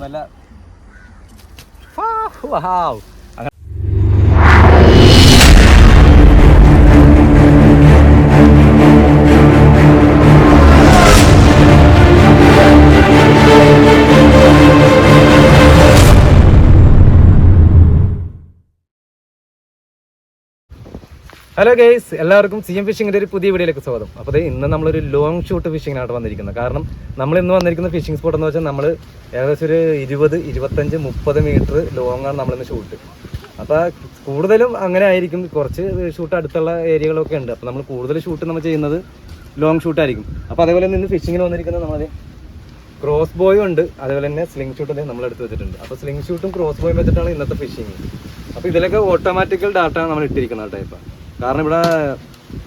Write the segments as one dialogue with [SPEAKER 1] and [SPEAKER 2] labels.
[SPEAKER 1] നല്ല wow hello guys എല്ലാവർക്കും C M ഫിഷിങ്ങിന്റെ ഒരു പുതിയ വീഡിയോയിലേക്ക് സ്വാഗതം. അപ്പോൾ ഇന്ന് നമ്മളൊരു ലോങ് ഷൂട്ട് ഫിഷിങ്ങിനായിട്ട് വന്നിരിക്കുന്നത് കാരണം നമ്മൾ ഇന്ന് വന്നിരിക്കുന്ന ഫിഷിംഗ് സ്പോട്ട് എന്ന് വെച്ചാൽ നമ്മൾ ഏകദേശം ഒരു ഇരുപത് ഇരുപത്തഞ്ച് മുപ്പത് മീറ്റർ ലോങ്ങാണ് നമ്മളിന്ന് ഷൂട്ട് അപ്പോൾ കൂടുതലും അങ്ങനെ ആയിരിക്കും. കുറച്ച് ഷൂട്ട് അടുത്തുള്ള ഏരിയകളൊക്കെ ഉണ്ട്. അപ്പോൾ നമ്മൾ കൂടുതൽ ഷൂട്ട് നമ്മൾ ചെയ്യുന്നത് ലോങ് ഷൂട്ട് ആയിരിക്കും. അപ്പോൾ അതേപോലെ ഇന്ന് ഫിഷിങ്ങിന് വന്നിരിക്കുന്നത് നമ്മളത് ക്രോസ് ബോയും ഉണ്ട്. അതേപോലെ തന്നെ സ്ലിംഗ് ഷൂട്ടും നമ്മൾ എടുത്ത് വെച്ചിട്ടുണ്ട്. അപ്പോൾ സ്ലിംഗ് ഷൂട്ടും ക്രോസ് ബോയും വെച്ചിട്ടാണ് ഇന്നത്തെ ഫിഷിങ് അപ്പോൾ ഇതിലൊക്കെ ഓട്ടോമാറ്റിക്കൽ ഡാറ്റ നമ്മൾ ഇട്ടിരിക്കുന്നത് കേട്ടോ ഇപ്പം. കാരണം ഇവിടെ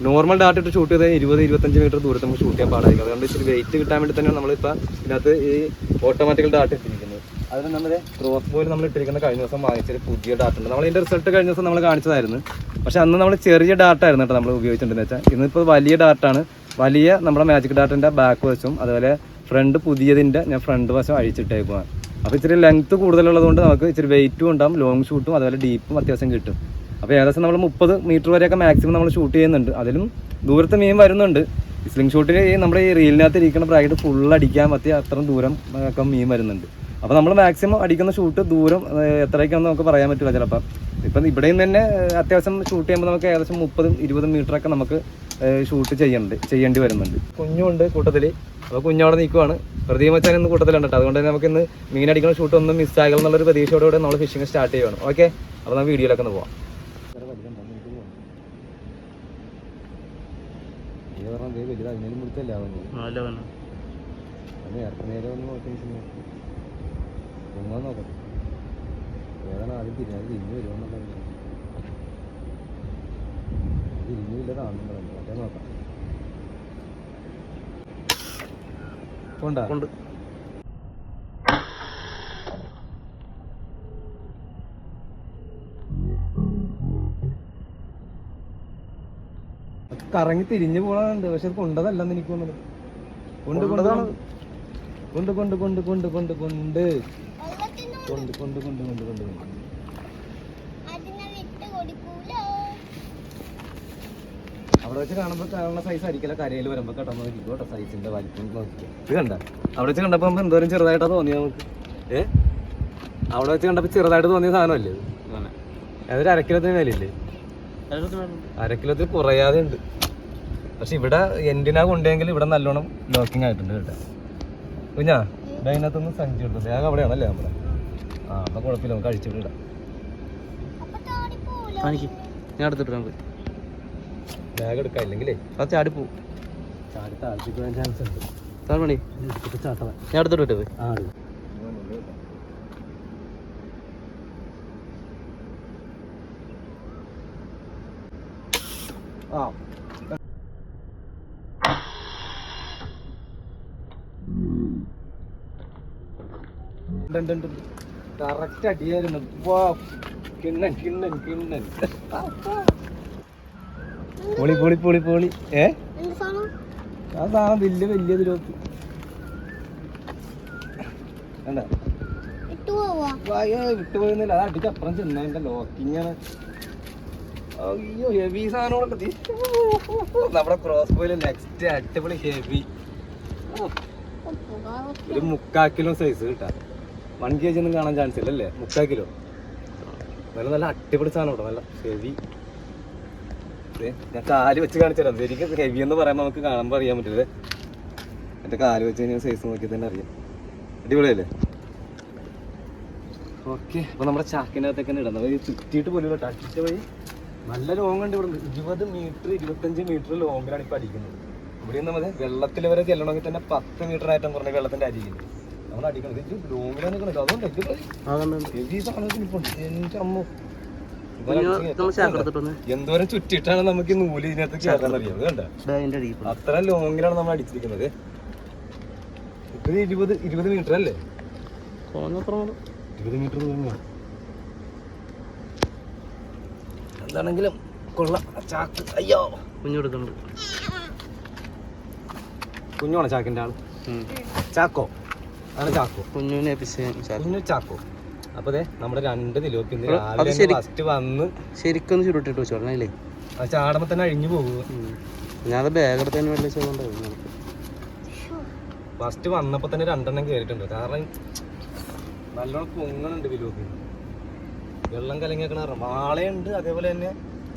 [SPEAKER 1] നോർമൽ ഡാറ്റ ഇട്ട് ഷൂട്ട് ചെയ്താൽ ഇരുപത് ഇരുപത്തഞ്ച് മീറ്റർ ദൂരത്ത് നമുക്ക് ഷൂട്ട് ചെയ്യാൻ പാടായിരിക്കും. അതുകൊണ്ട് ഇച്ചിരി വെയിറ്റ് കിട്ടാൻ വേണ്ടി തന്നെ നമ്മളിപ്പോൾ ഇതിനകത്ത് ഈ ഓട്ടോമാറ്റിക്കൽ ഡാറ്റ ഇട്ടിരിക്കുന്നത്. അതിന് നമ്മൾ ക്രോസ് ബോയിൽ നമ്മൾ ഇട്ടിരിക്കുന്ന കഴിഞ്ഞ ദിവസം വാങ്ങിച്ചൊരു പുതിയ ഡാറ്റ ഉണ്ട്. നമ്മൾ റിസൾട്ട് കഴിഞ്ഞ ദിവസം നമ്മൾ കാണിച്ചതായിരുന്നു. പക്ഷെ അന്ന് നമ്മൾ ചെറിയ ഡാറ്റ ആയിരുന്നു കേട്ടോ നമ്മൾ ഉപയോഗിച്ചിട്ടുണ്ടെന്ന് വെച്ചാൽ. ഇന്നിപ്പോൾ വലിയ ഡാറ്റ ആണ്. വലിയ നമ്മുടെ മാജിക് ഡാറ്റന്റെ ബാക്ക് വശവും അതുപോലെ ഫ്രണ്ട് പുതിയതിന്റെ ഞാൻ ഫ്രണ്ട് വശം അഴിച്ചിട്ടേക്കുവാണ്. അപ്പോൾ ഇച്ചിരി ലെങ്ത്ത് കൂടുതലുള്ളതുകൊണ്ട് നമുക്ക് ഇച്ചിരി വെയിറ്റും ഉണ്ടാകും ലോങ് ഷൂട്ടും അതുപോലെ ഡീപ്പും അത്യാവശ്യം കിട്ടും. അപ്പോൾ ഏകദേശം നമ്മൾ മുപ്പത് മീറ്റർ വരെയൊക്കെ മാക്സിമം നമ്മൾ ഷൂട്ട് ചെയ്യുന്നുണ്ട്. അതിലും ദൂരത്ത് മീൻ വരുന്നുണ്ട്. സ്ലിംഗ് ഷൂട്ടിൽ നമ്മുടെ ഈ റീലിനകത്ത് ഇരിക്കുന്ന ബ്രൈഡ് ഫുൾ അടിക്കാൻ പറ്റിയ അത്രയും ദൂരം ഒക്കെ മീൻ വരുന്നുണ്ട്. അപ്പോൾ നമ്മൾ മാക്സിമം അടിക്കുന്ന ഷൂട്ട് ദൂരം എത്രയൊക്കെയാണെന്ന് നമുക്ക് പറയാൻ പറ്റില്ല ചിലപ്പോൾ ഇപ്പം ഇവിടെയും തന്നെ അത്യാവശ്യം ഷൂട്ട് ചെയ്യുമ്പോൾ നമുക്ക് ഏകദേശം മുപ്പതും ഇരുപതും മീറ്ററൊക്കെ നമുക്ക് ഷൂട്ട് ചെയ്യണ്ട് ചെയ്യേണ്ടി വരുന്നുണ്ട്. കുഞ്ഞുണ്ട് കൂട്ടത്തിൽ അപ്പോൾ കുഞ്ഞവിടെ നിൽക്കുവാണ് പ്രദീപ് മച്ചാൻ ഇന്ന് കൂട്ടത്തിലുണ്ട് കേട്ടോ അതുകൊണ്ട് തന്നെ നമുക്ക് ഇന്ന് മീൻ അടിക്കുന്ന ഷൂട്ട് ഒന്നും മിസ്സാകും എന്നുള്ളൊരു പ്രതീക്ഷയോടെ നമ്മൾ ഫിഷിംഗ് സ്റ്റാർട്ട് ചെയ്യുവാണ്. ഓക്കെ അപ്പോൾ നമുക്ക് വീഡിയോയിലൊക്കെ ഒന്ന് പോവാം. അതേ വലുത്. അതിനേലും കൊടുത്തല്ല അത് നേരെ വന്ന് നോക്കുന്ന ഒന്നാ നോക്കട്ടെ ഏതാണ് ആദ്യം തിരിഞ്ഞത് തിരിഞ്ഞു വരുമെന്നുള്ള തിരിഞ്ഞില്ലതാണ് മറ്റേ നോക്കാം. കൊണ്ടാ
[SPEAKER 2] കൊണ്ട്
[SPEAKER 1] കറങ്ങി തിരിഞ്ഞു പോകാനുണ്ട് പക്ഷെ അത് കൊണ്ടതല്ലെന്ന് എനിക്ക് തോന്നുന്നു. കൊണ്ട് കൊണ്ടതാണ്. കൊണ്ട് കൊണ്ട് കൊണ്ട് കൊണ്ട് കൊണ്ട് കൊണ്ട്. കൊണ്ട് കൊണ്ട് കൊണ്ട് കൊണ്ട് കൊണ്ട് കൊണ്ട്. അവിടെ വെച്ച് കാണുമ്പോൾ കാണുന്ന സൈസ് ആയിരിക്കില്ല. കരയിൽ വരുമ്പോൾ കേട്ടോ നോക്കി കേട്ടോ സൈസിന്റെ വലിപ്പം നോക്കിക്കോ. ഇത് കണ്ട? അവിടെ വെച്ച് കണ്ടപ്പോൾ നമുക്ക് എന്തോരം ചെറുതായിട്ടാ തോന്നിയത് നമുക്ക്. ഏ? അവിടെ വെച്ച് കണ്ടപ്പോൾ ചെറുതായിട്ട് തോന്നിയ സാധനമല്ലേ അല്ലേ അതൊരു അരക്കിലത്തിന് മേലില്ലേ? അരക്കിലത്തിൽ കുറയാതെ ഉണ്ട് പക്ഷെ ഇവിടെ എന്തിനാ കൊണ്ടെങ്കിൽ ഇവിടെ നല്ലോണം ലോക്കിംഗ് ആയിട്ടുണ്ട് കേട്ടോ. കുഞ്ഞാ ഇവിടെ അതിനകത്തൊന്ന് സഞ്ചി ഉണ്ട് വേഗം അവിടെയാണല്ലേ നമ്മുടെ ആ അപ്പൊ കുഴപ്പമില്ല നമുക്ക്
[SPEAKER 2] കാണിക്ക് ഞാൻ എടുത്തിട്ട് നമുക്ക്.
[SPEAKER 1] ബാഗ് എടുക്കാം ഇല്ലെങ്കിലേ.
[SPEAKER 2] അത് ചാടിപ്പോ
[SPEAKER 1] ചാടി പോകാൻ ചാൻസ് ഉണ്ട്.
[SPEAKER 2] പണി. ഞാൻ എടുത്തിട്ട് വിട്ടത്
[SPEAKER 1] ആ ആ കറക്റ്റ് അടിയായിരുന്നു കിണ്ണൻ കിണ്ണൻ കിണ്ണൻ. പൊളി പൊളി പൊളി പൊളി. ഏ?
[SPEAKER 3] എന്ത്
[SPEAKER 1] ആ സാധനം വലിയ വലിയ
[SPEAKER 3] പോവാ
[SPEAKER 1] വായ വിട്ടുപോയിരുന്നില്ല അത് അടിച്ച് അപ്പുറം ചെന്നതിന്റെ ലോക്കിങ്ങനെ അയ്യോ ഹെവി സാധനങ്ങളൊക്കെ. നമ്മുടെ ക്രോസ് ബോയിൽ നെക്സ്റ്റ് അടിപൊളി ഹെവി ഒരു മുക്കാ കിലോ സൈസ് കിട്ടാ. കെ ജി ഒന്നും കാണാൻ ചാൻസ് ഇല്ല അല്ലേ മുക്കാ കിലോ. നല്ല നല്ല അടിപൊളി സാധനം നല്ല ഹെവി ഞാൻ കാൽ വെച്ച് കാണിച്ചുതരാം. ശരിക്കും ഹെവി എന്ന് പറയുമ്പോൾ നമുക്ക് കാണുമ്പോൾ അറിയാൻ പറ്റില്ലേ? എന്റെ കാൽ വെച്ച് കഴിഞ്ഞാൽ സൈസ് നോക്കി തന്നെ അറിയാം. അടിപൊളിയല്ലേ? ഓക്കെ അപ്പോൾ നമ്മുടെ ചാക്കിനകത്തൊക്കെ ഇടാം. നമ്മൾ ചുറ്റിയിട്ട് പോലും കേട്ടോ. അടിച്ച വഴി നല്ല ലോങ് ഉണ്ട് ഇവിടെ ഇരുപത് മീറ്റർ ഇരുപത്തഞ്ച് മീറ്റർ ലോങ്ങിലാണ് ഇപ്പോൾ അടിക്കുന്നത്. ഇവിടെ നമ്മൾ വെള്ളത്തിൽ വരെ ചെല്ലണമെങ്കിൽ തന്നെ പത്ത് മീറ്റർ ആയിട്ടും കുറഞ്ഞ വെള്ളത്തിന്റെ അരികിൽ നമ്മൾ ഇത് ലോങ്ങിലാണ് അതുകൊണ്ട് ഇത് സാധനത്തിന് എന്റെ അമ്മ.
[SPEAKER 2] ചാക്ക്
[SPEAKER 1] എന്തോരം ചുറ്റിട്ടാണ് നമുക്ക് ഈ നൂൽ ഇതിനകത്ത് കേറാൻ അറിയാം. കണ്ട? അത്ര ലോങ്ങിലാണ് നമ്മൾ അടിച്ചിരിക്കുന്നത്. ഇത് ഇരുപത് ഇരുപത് മീറ്റർ അല്ലേ. ഇരുപത് മീറ്റർ. എന്താണെങ്കിലും കൊള്ളാം. ചാക്ക്. അയ്യോ.
[SPEAKER 2] കുഞ്ഞു കുഞ്ഞോണോ
[SPEAKER 1] കുഞ്ഞോണ ചാക്കിന്റെ ആൾ. ചാക്കോ? ആണ് ചാക്കോ.
[SPEAKER 2] കുഞ്ഞുവിനെ
[SPEAKER 1] കുഞ്ഞു ചാക്കോ. അപ്പൊ നമ്മുടെ രണ്ട്
[SPEAKER 2] ശരി.
[SPEAKER 1] ഫസ്റ്റ് വന്ന്
[SPEAKER 2] ശരിക്കും ചുരുട്ടിട്ട് വെച്ചോളാം അല്ലേ?
[SPEAKER 1] ആ ചാടുമ്പോ തന്നെ അഴിഞ്ഞു പോകുക
[SPEAKER 2] ഞാൻ ബാഗ് തന്നെ വെള്ളം
[SPEAKER 1] ഫസ്റ്റ് വന്നപ്പോ തന്നെ രണ്ടെണ്ണം കേറിയിട്ടുണ്ട്. കാരണം നല്ലോണം പൊങ്ങണുണ്ട് വിലോപ്പി വെള്ളം കലങ്ങിയൊക്കെ വാളയുണ്ട് അതേപോലെ തന്നെ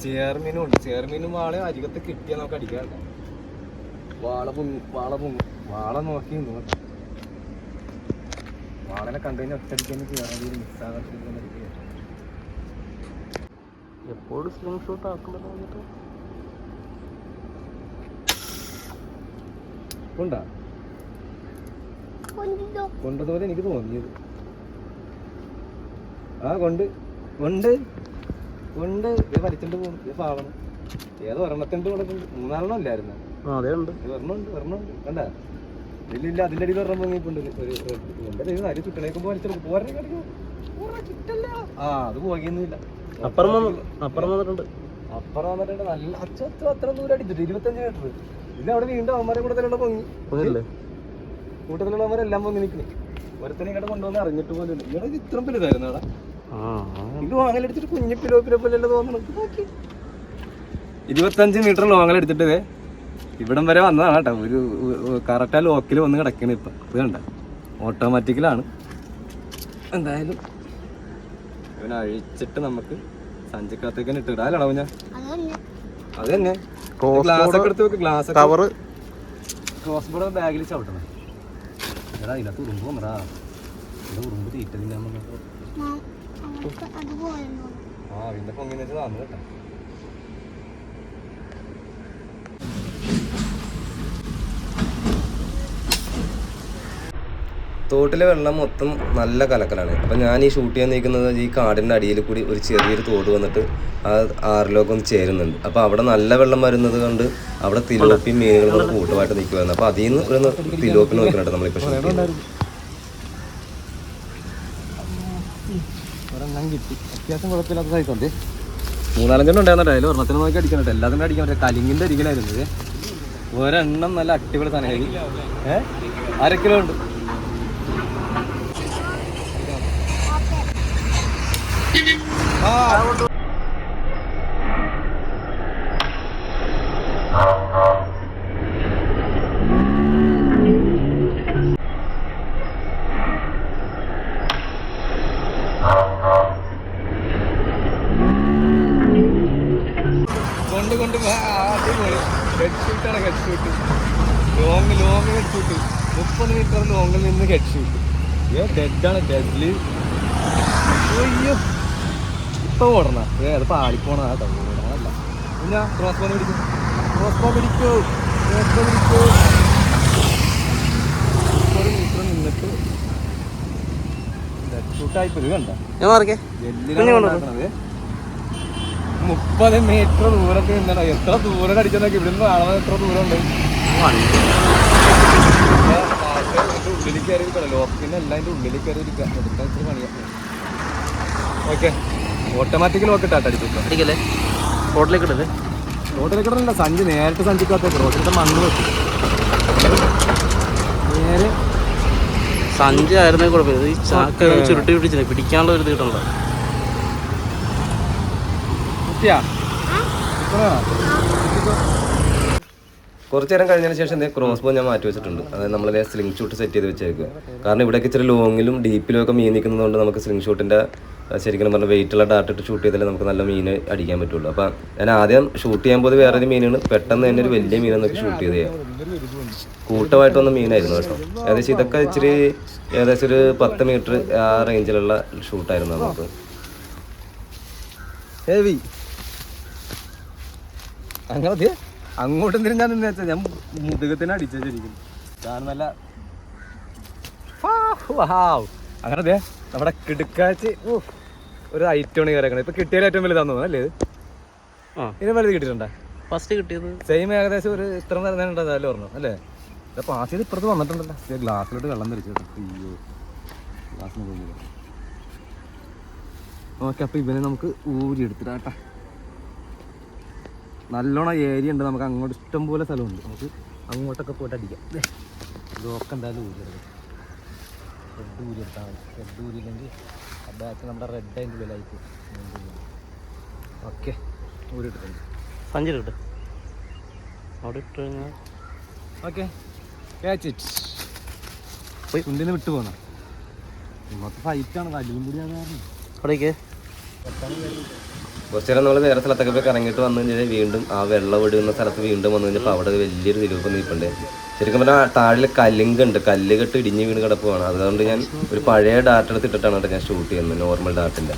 [SPEAKER 1] ചേർമീനും ഉണ്ട്. ചേർമീനും വാളയും അരികത്ത് കിട്ടിയാൽ നമുക്ക് അടിക്കാറുണ്ട്. വാള പൊങ്ങി വാള പൊങ്ങി. വാള നോക്കി കേട്ടോ. വാളനെ കണ്ടു കഴിഞ്ഞാൽ ഒറ്റടിക്കാൻ ചെയ്യാൻ മിക്സ് ആകാത്തിരിക്കാൻ
[SPEAKER 2] എപ്പോഴും സ്ലിംഗ് ഷോട്ട് ആക്കുന്നുണ്ടോ വന്നിട്ട്
[SPEAKER 1] കൊണ്ടാ?
[SPEAKER 3] കൊണ്ടോ?
[SPEAKER 1] കൊണ്ടതുപോലെ എനിക്ക് തോന്നിയത്. ആ കൊണ്ട്. കൊണ്ട്. കൊണ്ട്. ഇത് വലിച്ചിട്ട് പോകും. ഇത് പാവണം. ഏത് ഒരെണ്ണത്തിന്റെ കൂടെ മൂന്നാലെണ്ണം ഇല്ലായിരുന്നു?
[SPEAKER 2] ആ അതേ ഉണ്ട്.
[SPEAKER 1] ഇത് ഒരെണ്ണമുണ്ട് ഒരെണ്ണമുണ്ട് കണ്ട? ഇതിലില്ല അതിന്റെ അടിയിൽ ഒരെണ്ണം പൊങ്ങിയിട്ടുണ്ട് ഒരു എന്റെ ദൈവം അരി ചുറ്റണേക്കുമ്പോൾ വലിച്ചെടുക്കും പോരെ കടിക്കും ആ അത് പോകിയൊന്നുമില്ല.
[SPEAKER 2] അപ്പുറം അപ്പുറം വന്നിട്ടുണ്ട്.
[SPEAKER 1] അപ്പുറം വന്നിട്ടുണ്ട്. നല്ല അച്ഛ അച്ഛ അത്ര ദൂരം അടിച്ചിട്ട് ഇരുപത്തഞ്ച് മീറ്റർ ഇത് അവിടെ വീണ്ടും അവന്മാരെ കൂട്ടത്തിലുള്ള പൊങ്ങി.
[SPEAKER 2] പോയില്ലേ
[SPEAKER 1] കൂട്ടത്തിലുള്ളവരെല്ലാം പൊങ്ങി നിൽക്കുന്നു. ഒരുത്തനെ ഇങ്ങോട്ട് കൊണ്ടുവന്ന് അറിഞ്ഞിട്ട് പോലും ഇവിടെ ഇത് ഇത്രയും വലുതായിരുന്നു അവിടെ. ഇത് വാങ്ങലെടുത്തിട്ട് കുഞ്ഞു പിലോ പിലോ തോന്നണം ഇരുപത്തഞ്ച് മീറ്റർ ദേ. ഇവിടം വരെ വന്നതാണ് കേട്ടോ. ഒരു കറക്റ്റ് ആ ലോക്കിൽ വന്ന് കിടക്കണ ഇപ്പം. ഇത് കണ്ട. ഓട്ടോമാറ്റിക്കലാണ് എന്തായാലും ഇവനെ അഴിച്ചിട്ട് നമുക്ക് സഞ്ചിക്കകത്തേക്ക് തന്നെ ഇട്ടിടാം. അല്ലടാ ഞാൻ
[SPEAKER 3] അതന്നെ.
[SPEAKER 1] അത് തന്നെ. ഗ്ലാസ് ഒക്കെ എടുത്ത് വെക്ക് ഗ്ലാസ്
[SPEAKER 2] കവർ
[SPEAKER 1] ക്രോസ് ബോർഡ് ബാഗിൽ ചവിട്ടണം. എടാ ഇതിനകത്ത് ഉറുമ്പ് വന്നടാ. ഇവിടെ ഉറുമ്പ് തീറ്റ തിന്നാൻ വന്നപ്പോ. ആ ഇതിന്റെ പൊങ്ങിന്ന് വെച്ചാൽ തന്നു കേട്ടോ. തോട്ടിലെ വെള്ളം മൊത്തം നല്ല കലക്കലാണ്. അപ്പം ഞാൻ ഈ ഷൂട്ട് ചെയ്യാൻ നിൽക്കുന്നത് ഈ കാടിന്റെ അടിയിൽ കൂടി ഒരു ചെറിയൊരു തോട് വന്നിട്ട് ആ ആറിലൊക്കെ ഒന്ന് ചേരുന്നുണ്ട്. അപ്പോൾ അവിടെ നല്ല വെള്ളം വരുന്നത് കൊണ്ട് അവിടെ തിലോപ്പി മീനുകൾ കൂടെ കൂട്ടമായിട്ട് നിൽക്കുമായിരുന്നു അപ്പോൾ അതിൽ നിന്ന് ഒരു തിലോപ്പി നോക്കുന്നുണ്ട് നമ്മളിപ്പോൾ ഷൂട്ട് ചെയ്യുന്നത്. കിട്ടി. അത്യാവശ്യം കുഴപ്പമില്ലാത്ത സൈസുണ്ട് മൂന്നാലഞ്ചെണ്ണം ഉണ്ടായിരുന്നോ അതിൽ ഒരെണ്ണത്തിന് നോക്കി അടിക്കാൻ പറ്റും അടിക്കാൻ പറ്റില്ല കലിങ്ങിന്റെ അരിക്കലായിരുന്നു ഒരെണ്ണം നല്ല അടിപൊളി സാധനം ഏ? അര കിലോ ഉണ്ട്. കൊണ്ട് കൊണ്ട് അടിപൊളി. ഹെഡ്ഷൂട്ടാണ് headshot headshot long long headshot മുപ്പത് മീറ്റർ ലോങ്ങിൽ നിന്ന് ഹെഡ്ഷൂട്ട് ഡെഡാണ് ഡെഡ്ലി അയ്യോ. ഇപ്പൊ ഓടണ. അത് പാളിപ്പോണ ഓടണല്ല പിന്നെ ക്രോസ് ബോൾ പിടിക്കും. ക്രോസ് ബോൾ പിടിക്കൂ. ക്രോസ് ബോൾ പിടിക്കൂ. മുപ്പത് മീറ്റർ നിന്നിട്ട് ഹെഡ് ഷൂട്ടായിപ്പോ ഇത് കണ്ട?
[SPEAKER 2] ഞാൻ മാറിക്കേ.
[SPEAKER 1] എല്ലിനാണ് ഉണ്ടാക്കണത്. മുപ്പത് മീറ്റർ ദൂരത്ത് നിന്നാണ് എത്ര ദൂരം അടിച്ചെന്നൊക്കെ ഇവിടെ നിന്ന് ആളെ എത്ര ദൂരം ഉണ്ട് ഉള്ളിൽ കയറി ഇരിക്കണം ലോക്കിന് എല്ലാം അതിന്റെ ഉള്ളിൽ കയറി ഇരിക്കാം എടുക്കാൻ ഇച്ചിരി പണിയാ. ഓക്കെ ഓട്ടോമാറ്റിക് ലോക്ക് ഇട്ടാട്ട് അടിച്ചിട്ടോ
[SPEAKER 2] അടിക്കല്ലേ? റോഡിലേക്ക് ഇടല്ലേ?
[SPEAKER 1] റോഡിലേക്ക് ഇടണല്ല സഞ്ചി നേരിട്ട് സഞ്ചിക്കാത്ത റോഡിലത്തെ മണ്ണ് വെക്കും. നേരെ
[SPEAKER 2] സഞ്ചി ആയിരുന്നേ കുഴപ്പമില്ല. ഈ ചാക്ക ചുരുട്ടി പിടിച്ചില്ല? പിടിക്കാനുള്ള ഒരു ഇത് കിട്ടണ്ട
[SPEAKER 1] കുട്ടിയാ? കുറച്ച് നേരം കഴിഞ്ഞതിന് ശേഷം ഇതേ ക്രോസ് ബോ ഞാൻ മാറ്റി വെച്ചിട്ടുണ്ട്. അതായത് നമ്മളിതേ സ്ലിംഗ് ഷൂട്ട് സെറ്റ് ചെയ്ത് വെച്ചേക്കുക കാരണം ഇവിടെയൊക്കെ ഇച്ചിരി ലോങ്ങിലും ഡീപ്പിലും ഒക്കെ മീൻ നിൽക്കുന്നതുകൊണ്ട് നമുക്ക് സ്ലിംഗ് ഷൂട്ടിന്റെ ശരിക്കും പറഞ്ഞാൽ വെയിറ്റുള്ള ഡാർട്ട് ഇട്ട് ഷൂട്ട് ചെയ്താലേ നമുക്ക് നല്ല മീൻ അടിക്കാൻ പറ്റുള്ളൂ. അപ്പം ഞാൻ ആദ്യം ഷൂട്ട് ചെയ്യാൻ പോയത് വേറൊരു മീനാണ്. പെട്ടെന്ന് തന്നെ ഒരു വലിയ മീനൊക്കെ ഷൂട്ട് ചെയ്ത് കൂട്ടമായിട്ട് വന്ന മീനായിരുന്നു കേട്ടോ. ഏകദേശം ഇതൊക്കെ ഇച്ചിരി ഏകദേശം ഒരു പത്ത് മീറ്റർ ആ റേഞ്ചിലുള്ള ഷൂട്ടായിരുന്നു നമുക്ക്. ഹെവി അങ്ങോട്ട് തിരിഞ്ഞാൽ നിന്ന് വെച്ചാൽ ഞാൻ മുതുകത്തിന് അടിച്ചു ശരിക്കും. കാരണം നല്ല. അങ്ങനെ ദേ നമ്മുടെ കിടുക്കാച്ച് ഒരു ഐറ്റമാണ് കയറിയാണ് ഇപ്പൊ കിട്ടിയാൽ ഏറ്റവും വലുതാന്ന് തോന്നുന്നു അല്ലേ ഇത്?
[SPEAKER 2] ആ.
[SPEAKER 1] ഇതിന് വലുത് കിട്ടിയിട്ടുണ്ടോ?
[SPEAKER 2] ഫസ്റ്റ് കിട്ടിയത്.
[SPEAKER 1] സെയിം ഏകദേശം ഒരു ഇത്ര നേരം ഉണ്ടല്ലോ പറഞ്ഞു അല്ലേ അപ്പൊ പാസ് ചെയ്ത് ഇപ്പുറത്ത് വന്നിട്ടുണ്ടല്ലോ. ഗ്ലാസ്സിലോട്ട് വെള്ളം തിരിച്ചു അയ്യോ ഗ്ലാസ്സിന് പോയി ഓക്കെ അപ്പൊ ഇവനെ നമുക്ക് ഊരി എടുത്തിട്ടാട്ടാ നല്ലോണം ഏരിയ ഉണ്ട് നമുക്ക് അങ്ങോട്ട് ഇഷ്ടം പോലെ സ്ഥലമുണ്ട്. നമുക്ക് അങ്ങോട്ടൊക്കെ പോയിട്ട് അടിക്കാം. ഇതൊക്കെ എന്തായാലും ഊരി എടുക്കാം. റെഡ് ഊരി എടുത്താൽ മതി. റെഡ് ഊരിയില്ലെങ്കിൽ ആ ബാക്ക് നമ്മുടെ റെഡ് അതിന്റെ ഉള്ളിലായിട്ട് ഓക്കെ ഊരിട്ടുണ്ട് എടുത്തിട്ടുണ്ട്
[SPEAKER 2] സഞ്ചി കിട്ടും അവിടെ ഇട്ട് കഴിഞ്ഞാൽ
[SPEAKER 1] ഓക്കെ ക്യാച്ച് ഇറ്റ് പോയി. ഉണ്ടിനെ വിട്ടു പോകണം ഇന്നത്തെ ഫൈറ്റാണ് കല്ലും കൂടി കാരണം.
[SPEAKER 2] അവിടേക്ക്.
[SPEAKER 4] കുറച്ച് നേരം നമ്മൾ വേറെ സ്ഥലത്തൊക്കെ പോയി കറങ്ങിയിട്ട് വന്നു കഴിഞ്ഞാൽ വീണ്ടും ആ വെള്ളം ഒഴുകുന്ന സ്ഥലത്ത് വീണ്ടും വന്നു കഴിഞ്ഞപ്പോൾ അവിടെ വലിയൊരു തിരുവപ്പം നിൽപ്പുണ്ട് ശരിക്കും പറഞ്ഞാൽ താഴെ കല്ലിങ്കുണ്ട്. കല്ല് കെട്ട് ഇടിഞ്ഞ് വീണ് കിടപ്പുവാണ് അതുകൊണ്ട് ഞാൻ ഒരു പഴയ ഡാറ്റ എടുത്തിട്ടാണ് കേട്ടോ ഞാൻ ഷൂട്ട് ചെയ്യുന്നത് നോർമൽ
[SPEAKER 1] ഡാറ്റിന്റെ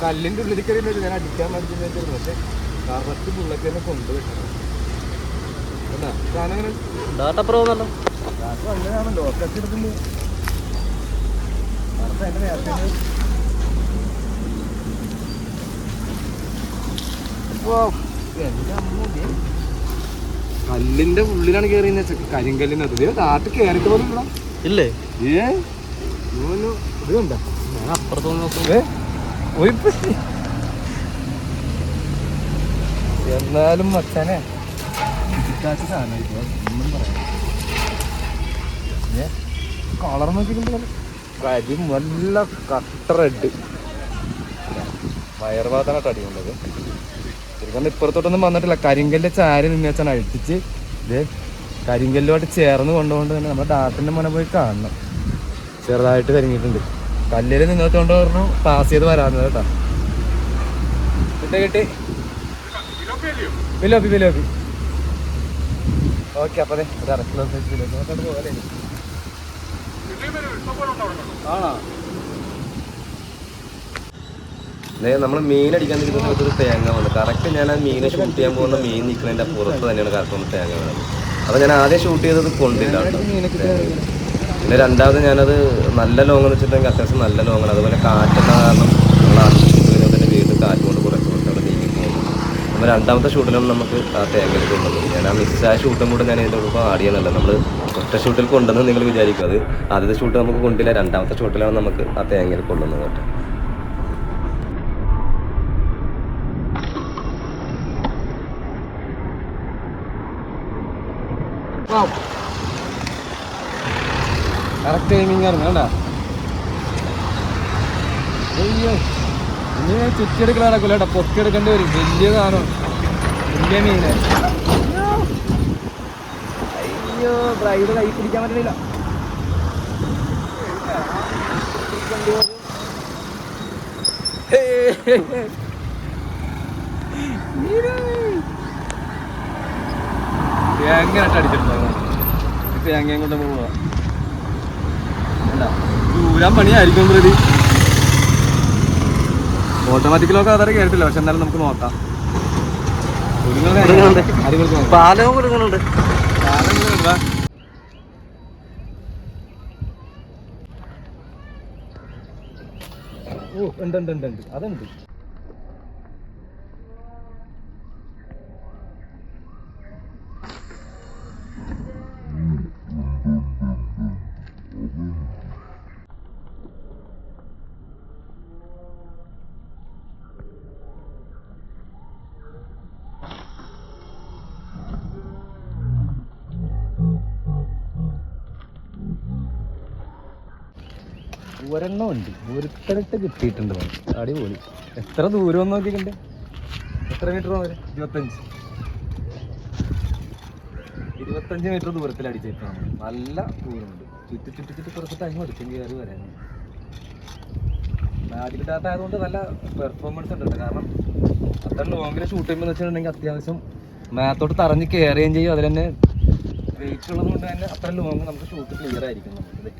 [SPEAKER 1] കല്ലിന്റെ ഉള്ളിൽ കയറി ഞാൻ അടിക്കാൻ പക്ഷെ കറക്റ്റ് തന്നെ കൊണ്ടുവരണം
[SPEAKER 2] ഡാറ്റ പ്രോ എന്നല്ലോ
[SPEAKER 1] അങ്ങനെയാണ് ലോക്കറ്റ് എടുക്കുന്നത് എന്റെ നേരത്തെ. കല്ലിന്റെ ഉള്ളിലാണ് കയറി കരിങ്കല്ലിന്. അത് നാട്ടിൽ കേറിട്ട് പോലും ഇല്ലേ? ഏ? ഇത് കണ്ട
[SPEAKER 2] ഞാൻ അപ്പുറത്ത് നോക്കുമ്പോ
[SPEAKER 1] ഏ? എന്നാലും മച്ചാനെ ഇടിക്കാത്ത സാധനമായി പോയി. ഒന്നും പറയാൻ ഏ? കളർ നോക്കിയിട്ട് കരി നല്ല കട്ട റെഡ് വയറുഭാഗത്താണ് അടിയുള്ളത് ശരിക്കും ഇപ്പുറത്തോട്ടൊന്നും വന്നിട്ടില്ല. കരിങ്കല്ല് ചാരി നിന്നേച്ചാൻ അഴിപ്പിച്ച് ഇത് കരിങ്കല്ലുമായിട്ട് ചേർന്ന് കൊണ്ടുകൊണ്ട് തന്നെ നമ്മുടെ ഡാട്ടിന്റെ മുന പോയി കാണണം. ചെറുതായിട്ട് കരിങ്ങിയിട്ടുണ്ട് കല്ലിൽ നിന്നത്തോണ്ട് പറഞ്ഞു പാസ് ചെയ്ത് കേട്ടോ. കിട്ടി കിട്ടി. വിലോപ്പി വിലോപ്പി ഓക്കെ അപ്പൊ അതെ ഒരു അര കിലോ സൈസ് വിലോപ്പി പോകല്ലേ? ആണോ?
[SPEAKER 4] നമ്മൾ മീൻ അടിക്കാൻ നിൽക്കുന്ന സമയത്ത് ഒരു തേങ്ങ വന്നു. കറക്റ്റ് ഞാൻ ആ മീനെ ഷൂട്ട് ചെയ്യാൻ പോകുന്ന മീൻ നിൽക്കുന്നതിന്റെ പുറത്ത് തന്നെയാണ് കറക്റ്റ് ഒന്ന് തേങ്ങ വേണം അപ്പോൾ ഞാൻ ആദ്യം ഷൂട്ട് ചെയ്തത് കൊണ്ടില്ല പിന്നെ രണ്ടാമത് ഞാനത് നല്ല ലോങ് എന്ന് വെച്ചിട്ടുണ്ടെങ്കിൽ അത്യാവശ്യം നല്ല ലോങ്ങാണ്. അതുപോലെ കാറ്റുള്ള കാരണം നമ്മൾ ആ ഷൂട്ടിൽ തന്നെ വീണ്ടും കാറ്റ് കൊണ്ട് കുറച്ച് കുറച്ച് അവിടെ നീങ്ങി പോകുന്നു അപ്പോൾ രണ്ടാമത്തെ ഷൂട്ടിലും നമുക്ക് ആ തേങ്ങ കൊണ്ടുവന്നത് ഞാൻ ആ മിസ്സായ ഷൂട്ടും കൂടെ ഞാൻ കൂടെ ആഡ് ചെയ്യുന്നുണ്ട് നമ്മൾ ഒറ്റ ഷൂട്ടിൽ കൊണ്ടുവന്ന് നിങ്ങൾ വിചാരിക്കും അത്. ആദ്യത്തെ ഷൂട്ട് നമുക്ക് കൊണ്ടില്ല രണ്ടാമത്തെ ഷൂട്ടിലാണ് നമുക്ക് ആ തേങ്ങയിൽ കൊണ്ടുവന്നത് കേട്ടോ.
[SPEAKER 1] കറക്റ്റ് ടൈമിങ് ആയിരുന്നു കേട്ടാ ഇനി കേട്ടോ. പൊക്കിയെടുക്കേണ്ടി വരും. വലിയ സാധനം വലിയ മീന് അയ്യോ. ബ്രൈഡ് കൈ പിടിക്കാൻ പറ്റണില്ല. എങ്ങനെ അടിച്ചിട്ടുണ്ടാവും തേങ്ങയും കൊണ്ട് പോവാ. ദൂരാൻ പണിയായിരിക്കും പ്രതി ഓട്ടോമാറ്റിക്കലൊക്കെ അതറി കേട്ടില്ല പക്ഷെ എന്നാലും നമുക്ക് നോക്കാം.
[SPEAKER 2] കുടുങ്ങുന്നുണ്ട്. പാലവും കൊടുക്കുന്നുണ്ട്
[SPEAKER 1] ഓ ഉണ്ട് ഉണ്ട് ഉണ്ട്. അതുണ്ട്. ഉണ്ട് ഒരുത്തരട്ട് കിട്ടിയിട്ടുണ്ട് വണ്ടി. അടിപൊളി. എത്ര ദൂരം നോക്കിയിട്ടുണ്ട് എത്ര മീറ്റർ വരെ ഇരുപത്തഞ്ച്. ഇരുപത്തഞ്ച് മീറ്റർ ദൂരത്തിൽ അടിച്ചേക്കാണ് നല്ല ദൂരമുണ്ട്. ചുറ്റി ചുറ്റി ചുറ്റി കുറച്ച് ടൈം എടുക്കും കയറി വരാനും മാജിക് ആയതുകൊണ്ട് നല്ല പെർഫോമൻസ് ഉണ്ട്. കാരണം അത്ര ലോങ്ങിൽ ഷൂട്ട് ചെയ്യുമ്പോൾ വെച്ചിട്ടുണ്ടെങ്കിൽ അത്യാവശ്യം മാത്തോട്ട് തറഞ്ഞ് കയറുകയും ചെയ്യും. അതിൽ തന്നെ വെയിറ്റ് ഉള്ളത് കൊണ്ട് തന്നെ അത്ര ലോങ് നമുക്ക് ഷൂട്ട് ക്ലിയർ ആയിരിക്കും. നമുക്ക്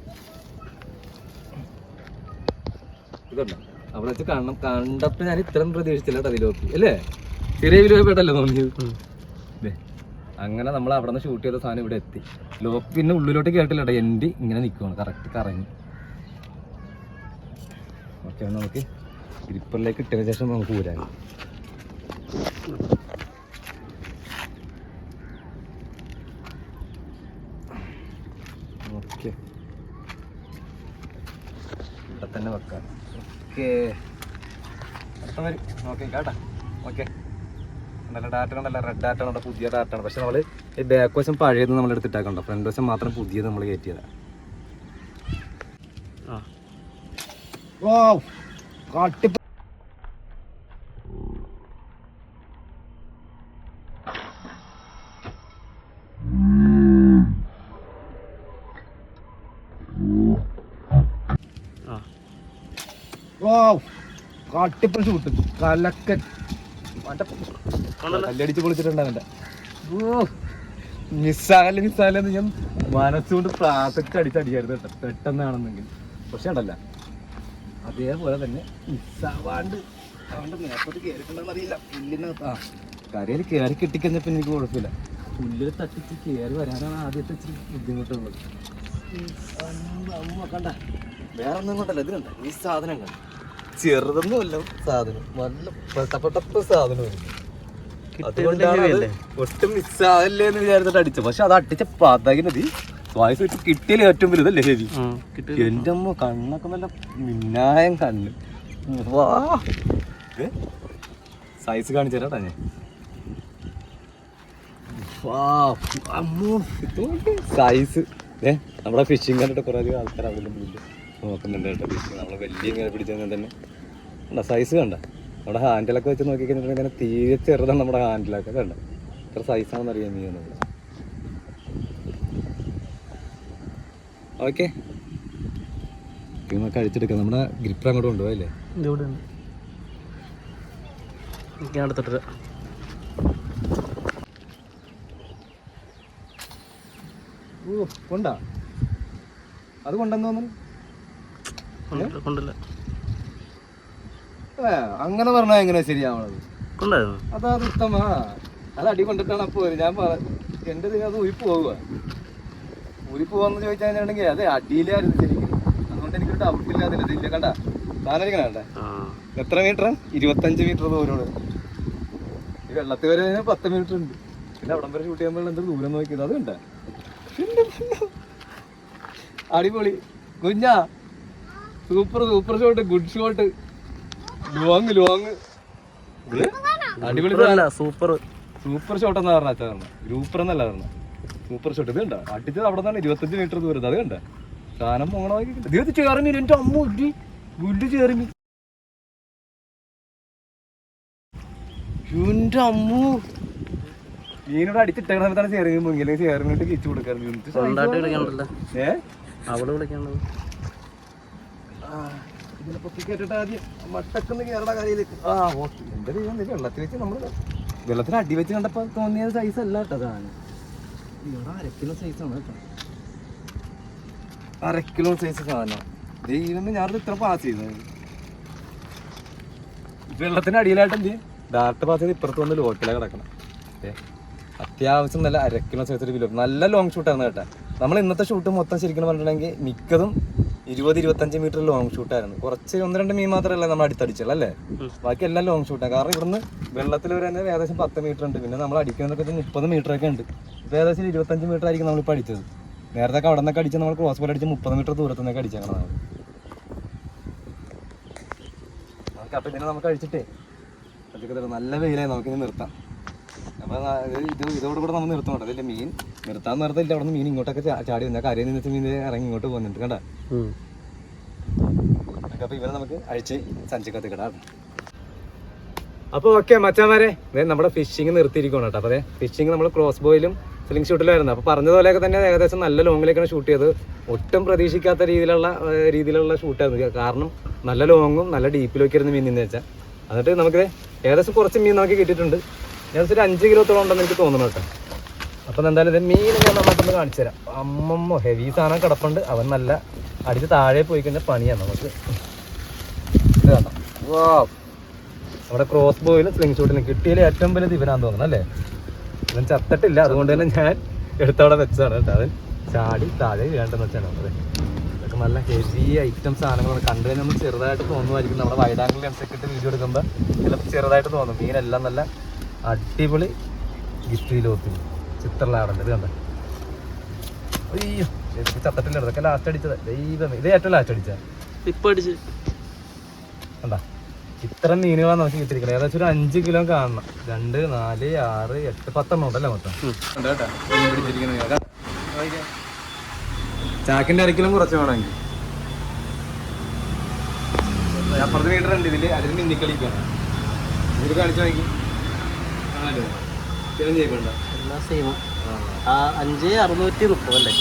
[SPEAKER 1] ഇതുണ്ടോ. അവിടെ വെച്ച് കാണണം. കണ്ടപ്പോ ഞാൻ ഇത്രയും പ്രതീക്ഷിച്ചില്ല അതിലോക്ക്. അല്ലേ? ചെറിയ വിലോപ്പെട്ടല്ലേ തോന്നിയത്. അങ്ങനെ നമ്മൾ അവിടെ നിന്ന് ഷൂട്ട് ചെയ്ത സാധനം ഇവിടെ എത്തി. ലോക്ക് പിന്നെ ഉള്ളിലോട്ട് കേട്ടില്ല കേട്ടോ. എന്റെ ഇങ്ങനെ നിൽക്കുവാണ് കറക്റ്റ് കറങ്ങി. ഓക്കെ നമുക്ക് ഇരിപ്പറിലേക്ക് ഇട്ടതിന് ശേഷം നമുക്ക് ഊരാൻ ഓക്കെ ഇവിടെ തന്നെ വെക്കാം ഓക്കെ. അടുത്ത വരും. ഓക്കെ കേട്ടാ. ഓക്കെ. നല്ല ഡാറ്റാണ് നല്ല റെഡ് ഡാറ്റാണ് നമ്മുടെ പുതിയ ഡാറ്റാണ് പക്ഷെ നമ്മൾ ഈ ബാക്ക് വശം പഴയത് നമ്മൾ എടുത്തിട്ടാക്കണ്ട ഫ്രണ്ട് വശം മാത്രം പുതിയത് നമ്മൾ കയറ്റിയതാണ്
[SPEAKER 2] ആ.
[SPEAKER 1] കാട്ടി
[SPEAKER 2] ആ
[SPEAKER 1] കാട്ടിപ്പം ഷൂട്ട് കലക്കൻ.
[SPEAKER 2] കണ്ടല്ലോ
[SPEAKER 1] കല്ലടിച്ച് പൊളിച്ചിട്ടുണ്ടാവണ്ട ഓ മിസ്സാകൽ മിസ്സാകലെന്ന് ഞാൻ മനസ്സുകൊണ്ട് പ്രാർത്ഥിച്ച് അടിച്ചടിയായിരുന്നു കേട്ടോ. പെട്ടെന്നാണെന്നെങ്കിൽ പക്ഷെ ഉണ്ടല്ല. അതേപോലെ തന്നെ മിസ്സാവാണ്ട് അതുകൊണ്ട് നേരത്തോട്ട് കയറിയിട്ടുണ്ടെന്ന് അറിയില്ല. പുല്ലിനകത്ത്. ആ കരയിൽ കയറി കിട്ടിക്കഴിഞ്ഞപ്പോൾ എനിക്ക് കുഴപ്പമില്ല. പുല്ലിൽ തട്ടിച്ച് കയറി വരാനാണ് ആദ്യത്തെ ഇച്ചിരി ബുദ്ധിമുട്ടുള്ളത്. വേറെ ഒന്നും കൊണ്ടല്ല. ഇതിലുണ്ട്. കണ്ട ഈ സാധനം കണ്ട ചെറുതൊന്നുമല്ല സാധനം. നല്ല പെട്ടപ്പെട്ട സാധനം അതുകൊണ്ടാണ് അത് ഒട്ടും മിസ്സാകല്ലേ എന്ന് വിചാരിച്ചിട്ട് അടിച്ചു പക്ഷെ അത് അടിച്ച പതകിനത് വായിസ് വെച്ച് കിട്ടിയാലും ഏറ്റവും വലുതല്ലേ ശരി? എന്റെ അമ്മ കണ്ണൊക്കെ നല്ല മിന്നായം കണ്ണ്. വാ. സൈസ് കാണിച്ചു തരാട്ടാ ഞാൻ. സൈസ് ഏ നമ്മുടെ ഫിഷിംഗ് കണ്ടിട്ട് കുറേ അധികം ആൾക്കാർ അവിടെ നോക്കുന്നുണ്ട് കേട്ടോ. ഫിഷിംഗ് നമ്മൾ വലിയ ഇങ്ങനെ പിടിച്ചത് തന്നെ. കണ്ട? സൈസ് കണ്ട? നമ്മുടെ ഹാൻഡിലൊക്കെ വെച്ച് നോക്കി കഴിഞ്ഞിട്ടുണ്ടെങ്കിൽ തീരെ ചെറുതാണ് നമ്മുടെ ഹാൻഡിലൊക്കെ കണ്ട? എത്ര സൈസാണെന്ന് അറിയാൻ മീൻ എന്നുള്ളത് ഓക്കെ നമുക്ക് അഴിച്ചെടുക്കാം. നമ്മുടെ ഗ്രിപ്പർ അങ്ങോട്ട് കൊണ്ടുപോയല്ലേ
[SPEAKER 2] ഞാൻ എടുത്തിട്ട്
[SPEAKER 1] കൊണ്ടാ? അത് കൊണ്ടെന്ന് തോന്നുന്നു
[SPEAKER 2] കൊണ്ടില്ല
[SPEAKER 1] അങ്ങനെ പറഞ്ഞാൽ എങ്ങനെ ശരിയാവണത്?
[SPEAKER 2] അതാത്
[SPEAKER 1] അതാ അത് ഉത്തമാ അത് അടി കൊണ്ടിട്ടാണ് അപ്പോ ഞാൻ ദൈവം അത് ഊരി പോവുക ഊരി പോവാന്ന് ചോദിച്ചാണെങ്കിൽ അതെ അടിയിലായിരുന്നു ശരിക്കും. അതുകൊണ്ട് എനിക്കൊരു ഡൗട്ട് ഇല്ലാതില്ല. ഇതില്ല കണ്ട? സാധനം കണ്ട? എത്ര മീറ്റർ ഇരുപത്തഞ്ച് മീറ്റർ ദൂരമാണ് ഈ വെള്ളത്തിൽ വരെ പത്ത് മീറ്റർ ഉണ്ട്. പിന്നെ അവിടം വരെ ഷൂട്ട് ചെയ്യുമ്പോൾ എന്തൊരു ദൂരം നോക്കിയത് അത് കണ്ട? അടിപൊളി. കുഞ്ഞാ. Super super shot good shot long long അടിപൊളി
[SPEAKER 2] സൂപ്പർ
[SPEAKER 1] സൂപ്പർ ഷോട്ട് എന്നാ പറഞ്ഞ അച്ഛൻ പറഞ്ഞ. ഗ്രൂപ്പർ എന്നല്ല പറഞ്ഞ. സൂപ്പർ ഷോട്ട് ഇത് കണ്ട? അടിച്ചത് അവിടെ നിന്നാണ്. ഇരുപത്തഞ്ച് മീറ്റർ ദൂരത്ത്. അത് കണ്ട? സാധനം പോകണമാക്കി ഇത് ചേറി മീൻ. എന്റെ അമ്മ ഉടി ഗുഡ് ചേറി മീൻ. എന്റെ അമ്മു. മീനോട് അടിച്ചിട്ട സമയത്താണ് ചേറി മീൻ ചേർന്നിട്ട് കിച്ചു കൊടുക്കാറ്
[SPEAKER 2] ഏഹ്
[SPEAKER 1] ഏ?
[SPEAKER 2] അവൾ വിളിക്കണ്ടത്
[SPEAKER 1] ഇതിനെ പൊക്കി കേട്ടിട്ട് ആദ്യം മട്ടക്കുന്ന് കേരള കരയിലേക്ക് ആ ഓക്കെ. എന്താ ഇത് വെള്ളത്തിൽ വെച്ച് നമ്മൾ വെള്ളത്തിൽ അടി വെച്ച് കണ്ടപ്പോൾ തോന്നിയ സൈസ് അല്ല കേട്ടോ അതാണ് ഇവിടെ അരക്കിലോ സൈസാണ് കേട്ടോ. അരക്കിലോ സൈസ് സാധനം. ദൈവം ഞാനത് ഇത്ര പാസ് ചെയ്തത്. വെള്ളത്തിന് അടിയിലായിട്ട് എന്ത് ഡയറക്റ്റ് പാസ് ചെയ്ത് ഇപ്പുറത്ത് വന്ന് ലോക്കിലാണ് കിടക്കണം. അത്യാവശ്യം നല്ല അരക്കിലോ സൈസ് ഒരു കിലോ നല്ല ലോങ് ഷൂട്ടായിരുന്നു കേട്ടോ. നമ്മൾ ഇന്നത്തെ ഷൂട്ട് മൊത്തം ശരിക്കും പറഞ്ഞിട്ടുണ്ടെങ്കിൽ മിക്കതും ഇരുപത് ഇരുപത്തഞ്ച് മീറ്റർ ലോങ് ഷൂട്ടായിരുന്നു കുറച്ച് ഒന്ന് രണ്ട് മീൻ മാത്രമല്ല നമ്മൾ അടുത്തടിച്ചുള്ളൂ അല്ലേ? ബാക്കി എല്ലാം ലോങ് ഷൂട്ടാണ് കാരണം ഇവിടുന്ന് വെള്ളത്തിൽ വരെ തന്നെ ഏകദേശം പത്ത് മീറ്റർ ഉണ്ട്. പിന്നെ നമ്മൾ അടിക്കുന്നതൊക്കെ മുപ്പത് മീറ്റർ ഒക്കെ ഉണ്ട്. ഇപ്പോൾ ഏകദേശം ഇരുപത്തഞ്ച് മീറ്റർ ആയിരിക്കും നമ്മളിപ്പോൾ അടിച്ചത്. നേരത്തെ അവിടെ നിന്നൊക്കെ അടിച്ച് നമ്മൾ ക്രോസ് ബോൾ അടിച്ച് മുപ്പത് മീറ്റർ ദൂരത്തു നിന്നൊക്കെ അടിച്ചേക്കണം നമ്മൾ അപ്പം ഇതിനെ നമുക്ക് അഴിച്ചിട്ടേ. അതൊക്കെ നല്ല വെയിലായി നമുക്കിനി നിർത്താം. അപ്പോൾ ഇത് ഇതോട് കൂടെ നമ്മൾ കേട്ടോ. അതിന്റെ മീൻ നിർത്താൻ നിർത്തില്ല അവിടെ നിന്ന് മീൻ ഇങ്ങോട്ടൊക്കെ ചാടി വന്നാൽ കരയിൽ നിന്നിട്ട് മീൻ ഇറങ്ങി ഇങ്ങോട്ട് പോകുന്നുണ്ട് കണ്ട? അപ്പോൾ ഇവരെ നമുക്ക് അഴിച്ച് സഞ്ചിക്കത്ത് കിടാം അപ്പോൾ ഓക്കെ മച്ചാമാരെ നമ്മുടെ ഫിഷിങ് നിർത്തിയിരിക്കണം കേട്ടോ. അപ്പോൾ അതെ ഫിഷിങ് നമ്മൾ ക്രോസ് ബോയിലും സ്ലിംഗ് ഷൂട്ടിലായിരുന്നു അപ്പോൾ പറഞ്ഞതുപോലെയൊക്കെ തന്നെ ഏകദേശം നല്ല ലോങ്ങിലേക്കാണ് ഷൂട്ട് ചെയ്തത്. ഒട്ടും പ്രതീക്ഷിക്കാത്ത രീതിയിലുള്ള രീതിയിലുള്ള ഷൂട്ടായിരുന്നു കാരണം നല്ല ലോങ്ങും നല്ല ഡീപ്പിലൊക്കെ ആയിരുന്നു മീൻ നിന്ന് വെച്ചാൽ എന്നിട്ട് നമുക്ക് ഏകദേശം കുറച്ച് മീൻ നമുക്ക് കിട്ടിയിട്ടുണ്ട്. ഏകദേശം ഒരു അഞ്ച് കിലോത്തോളം ഉണ്ടെന്ന് എനിക്ക് തോന്നുന്നു കേട്ടോ. അപ്പം എന്തായാലും ഇത് മീൻ ഞാൻ നമുക്കൊന്ന് കാണിച്ചു തരാം. അമ്മമ്മോ ഹെവി സാധനം കിടപ്പുണ്ട്. അവൻ നല്ല അടിച്ച് താഴെ പോയി കഴിഞ്ഞാൽ പണിയാണ് നമുക്ക്. അവിടെ ക്രോസ് ബോയിൽ സ്ലിംഗ് ഷൂട്ടിന് കിട്ടിയതിൽ ഏറ്റവും വലുത് ഇവനാന്ന് തോന്നുന്നു അല്ലേ? ഇവൻ ചത്തിട്ടില്ല. അതുകൊണ്ട് തന്നെ ഞാൻ എടുത്തവിടെ വെച്ചതാണ് കേട്ടോ. അവൻ ചാടി താഴെ വേണ്ടെന്ന് വെച്ചാണ് നമ്മൾ ഇതൊക്കെ നല്ല ഹെവി ഐറ്റം സാധനങ്ങളാണ്. കണ്ടു നമ്മൾ ചെറുതായിട്ട് തോന്നുമായിരിക്കും. നമ്മുടെ വൈഡ് ആംഗിൾ ലെൻസൊക്കെ ഇട്ട് വീഡിയോ എടുക്കുമ്പോൾ ചിലപ്പോൾ ചെറുതായിട്ട് തോന്നും. മീനെല്ലാം നല്ല അടിപൊളി ഗിഫ്റ്റിലോത്തിൽ ചിത്രലാടന്റെ ഇത് കണ്ട? അയ്യോ ചത്തട്ടില്ല ഇതൊക്കെ ലാസ്റ്റ് അടിച്ചത്. ദൈവമേ ഇത് ഏറ്റവും ലാസ്റ്റ് അടിച്ച
[SPEAKER 2] ഇപ്പൊ അടിച്ച്.
[SPEAKER 1] കണ്ടാ? ഇത്ര മീനുകളാണ് നമുക്ക് കിട്ടിയിരിക്കുന്നത് ഏകദേശം ഒരു അഞ്ച് കിലോ കാണണം. രണ്ട് നാല് ആറ് എട്ട് പത്തെണ്ണം ഉണ്ടല്ലേ മൊത്തം? ചാക്കിന്റെ അരക്കിലും കുറച്ച് വേണമെങ്കിൽ. അപ്പുറത്ത് വീട്ടിലുണ്ട് ഇതിൽ. അതിൽ മിന്നിക്കളിക്കാണ്. ഇതിൽ കാണിച്ചു നോക്കി
[SPEAKER 2] എല്ലാം സെയിം ആ. അഞ്ച് അറുന്നൂറ്റി മുപ്പത് അല്ലേ?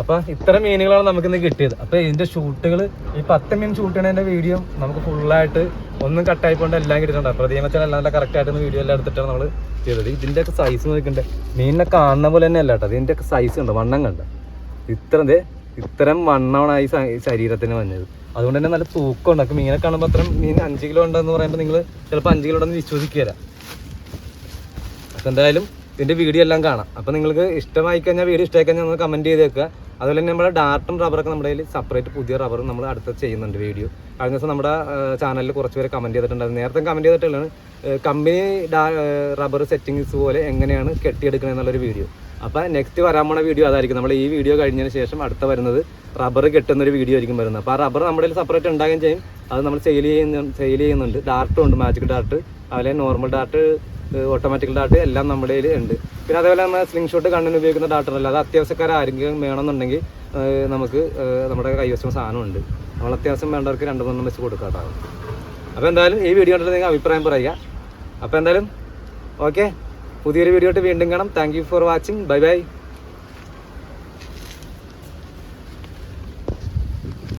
[SPEAKER 1] അപ്പൊ ഇത്ര മീനുകളാണ് നമുക്ക് ഇന്ന് കിട്ടിയത്. അപ്പൊ ഇതിന്റെ ഷൂട്ടുകൾ ഈ പത്ത് മീൻ ഷൂട്ട് ചെയ്യണതിന്റെ വീഡിയോ നമുക്ക് ഫുള്ളായിട്ട് ഒന്നും കട്ടായിക്കൊണ്ട് എല്ലാം കിട്ടിയിട്ടുണ്ട്. എല്ലാം നല്ല കറക്റ്റ് ആയിട്ട് വീഡിയോ എല്ലാം എടുത്തിട്ടാണ് നമ്മൾ ചെയ്തത്. ഇതിന്റെ ഒക്കെ സൈസ് നോക്കണ്ടേ മീനിനെ കാണുന്ന പോലെ തന്നെ അല്ല കേട്ടോ. ഇതിന്റെ ഒക്കെ സൈസ് ഉണ്ട് വണ്ണം കണ്ട? ഇത്ര ദേ ഇത്തരം വണ്ണമാണ് ഈ ശരീരത്തിന് വന്നത്. അതുകൊണ്ട് തന്നെ നല്ല തൂക്കം ഉണ്ട് അപ്പൊ മീനെ കാണുമ്പോൾ അത്രയും മീൻ അഞ്ച് കിലോ ഉണ്ടെന്ന് പറയുമ്പോൾ നിങ്ങൾ ചിലപ്പോൾ അഞ്ച് കിലോ ഉണ്ടെന്ന് വിശ്വസിക്കുകയില്ല അപ്പോൾ എന്തായാലും ഇതിന്റെ വീഡിയോ എല്ലാം കാണാം. അപ്പോൾ നിങ്ങൾക്ക് ഇഷ്ടമായി കഴിഞ്ഞാൽ വീഡിയോ ഇഷ്ടമായി കഴിഞ്ഞാൽ ഒന്ന് കമന്റ് ചെയ്തേക്കുക അതുപോലെ തന്നെ നമ്മുടെ ഡാർട്ടും റബ്ബറൊക്കെ നമ്മുടെ കയ്യിൽ സെപ്പറേറ്റ് പുതിയ റബ്ബർ നമ്മൾ അടുത്ത് ചെയ്യുന്നുണ്ട് വീഡിയോ കഴിഞ്ഞ ദിവസം നമ്മുടെ ചാനലിൽ കുറച്ച് പേര് കമന്റ് ചെയ്തിട്ടുണ്ടായിരുന്നു. നേരത്തെ കമന്റ് ചെയ്തിട്ടുള്ളതാണ് കമ്പനി റബ്ബർ സെറ്റിങ്സ് പോലെ എങ്ങനെയാണ് കെട്ടിയെടുക്കുന്നത് എന്നുള്ളൊരു വീഡിയോ അപ്പോൾ നെക്സ്റ്റ് വരാൻ പോണ വീഡിയോ അതായിരിക്കും. നമ്മൾ ഈ വീഡിയോ കഴിഞ്ഞതിന് ശേഷം അടുത്ത വരുന്നത് റബ്ബർ കെട്ടുന്ന ഒരു വീഡിയോ ആയിരിക്കും വരുന്നത്. അപ്പോൾ ആ റബ്ബർ നമ്മുടെ സെപ്പറേറ്റ് ഉണ്ടാകുകയും ചെയ്യും. അത് നമ്മൾ സെയിൽ ചെയ്യുന്ന സെയിൽ ചെയ്യുന്നുണ്ട്. ഡാർട്ടും ഉണ്ട് മാജിക് ഡാർട്ട് അതുപോലെ നോർമൽ ഡാർട്ട് ഓട്ടോമാറ്റിക് ഡാർട്ട് എല്ലാം നമ്മുടെ കയ്യിൽ ഉണ്ട്. പിന്നെ അതേപോലെ നമ്മൾ സ്ലിംഗ് ഷോട്ട് കണ്ണിന് ഉപയോഗിക്കുന്ന ഡാർട്ടറല്ല അത് അത്യാവശ്യക്കാർ ആരെങ്കിലും വേണമെന്നുണ്ടെങ്കിൽ നമുക്ക് നമ്മുടെ കൈവശം സാധനമുണ്ട് നമ്മൾ അത്യാവശ്യം വേണ്ടവർക്ക് രണ്ട് മൂന്ന് വെച്ച് കൊടുക്കാം അപ്പോൾ എന്തായാലും ഈ വീഡിയോ കണ്ടിട്ട് നിങ്ങൾ അഭിപ്രായം പറയുക. അപ്പോൾ എന്തായാലും ഓക്കെ പുതിയൊരു വീഡിയോ വീണ്ടും കാണാം. Thank for watching bye bye